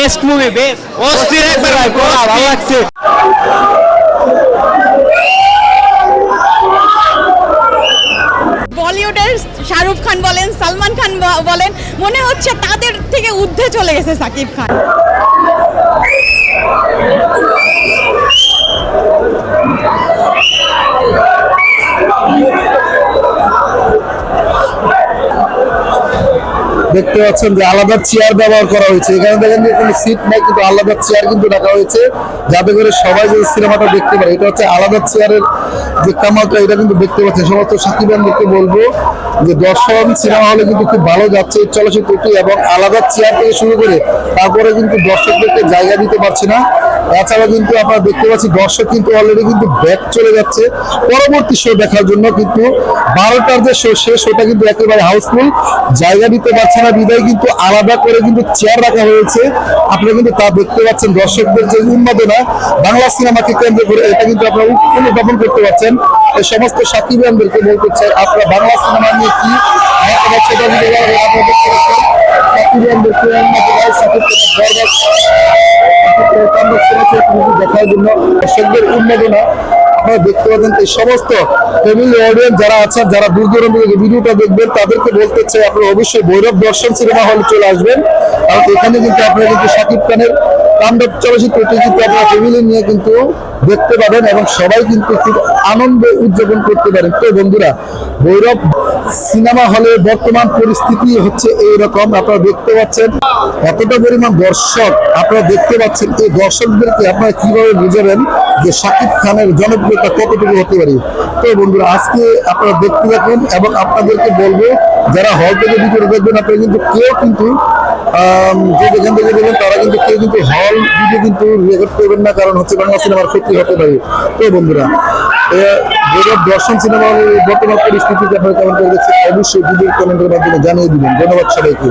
Best movie best অস্থির একবার ভাই, ভালো লাগছে বলিউডের শাহরুখ খান বলেন সালমান খান বলেন মনে হচ্ছে তাদের থেকে ঊর্ধ্বে চলে গেছে সাকিব খান। দেখতে পাচ্ছেন যে আলাদা চেয়ার ব্যবহার করা হয়েছে। এখানে দেখেন যে কোনো সিট নাই, কিন্তু আলাদা চেয়ার কিন্তু রাখা হয়েছে। যাতে করে সবাই যে সিনেমাটা দেখতে পারে। এটা হচ্ছে আলাদা চেয়ারের যে কামালটা এটা কিন্তু দেখতে পাচ্ছেন। সমস্ত সাকিবানদেরকে বলব যে দর্শন, সিনেমা হলে কিন্তু খুব ভালো যাচ্ছে চলচ্চিত্রটি এবং আলাদা চেয়ার থেকে শুরু করে তারপরে কিন্তু দর্শকদেরকে জায়গা দিতে পারছে না। এছাড়া কিন্তু আপনারা দেখতে পাচ্ছি দর্শক কিন্তু অলরেডি কিন্তু ব্যাক চলে যাচ্ছে। পরবর্তী শো দেখার জন্য কিন্তু বারোটার যে শো শেষ শোটা কিন্তু একেবারে হাউসফুল জায়গা দিতে পারছে না, বিদায় কিন্তু আলাদা করে কিন্তু চেয়ার রাখা হয়েছে। আপনারা কিন্তু তা দেখতে পাচ্ছেন, দর্শকদের যে উন্মাদনা। বাংলা সিনেমাকে কেন্দ্র করে এটা কিন্তু আপনারা অনুধাবন করতে পারছেন। এই সমস্ত সাকিবানদেরকে বলতে চাই আপনারা বাংলা সিনেমা নিয়ে কি সেটা কিন্তু আপনারা দেখতে পাচ্ছেন সাকিবানদেরকে উন্মাদনায় সাকিব আপনারা দেখতে সমস্ত যারা যারা দেখবেন, তাদেরকে বলতে চাই অবশ্যই দর্শন সিনেমা হলে চলে আসবেন। এখানে কিন্তু আপনারা কিন্তু কিন্তু নিয়ে কিন্তু দেখতে পাবেন এবং সবাই কিন্তু খুব আনন্দ উদযাপন করতে পারেন। তো বন্ধুরা ভৈরব সিনেমা হলে বর্তমান পরিস্থিতি হচ্ছে এইরকম, আপনারা দেখতে পাচ্ছেন এতটা পরিমাণ দর্শক আপনারা দেখতে পাচ্ছেন। এই দর্শকদেরকে আপনারা কীভাবে বুঝাবেন যে শাকিব খানের জনপ্রিয়তা কতটুকু হতে পারে? তো বন্ধুরা, আজকে আপনারা দেখতে থাকুন এবং আপনাদেরকে বলব, যারা হল থেকে ভিডিও দেখবেন, আপনারা কিন্তু কেউ কিন্তু যে যেখান থেকে দেখবেন, তারা কিন্তু কেউ কিন্তু হল ভিডিও কিন্তু রেকর্ড করবেন না, কারণ হচ্ছে বাংলা সিনেমার ক্ষতি হতে পারে। তো বন্ধুরা দর্শন সিনেমা বর্তমান পরিস্থিতিতে আপনারা কেমন করে দেখছেন অবশ্যই ভিডিও কমেন্টের মাধ্যমে জানিয়ে দিবেন। ধন্যবাদ সবাইকে।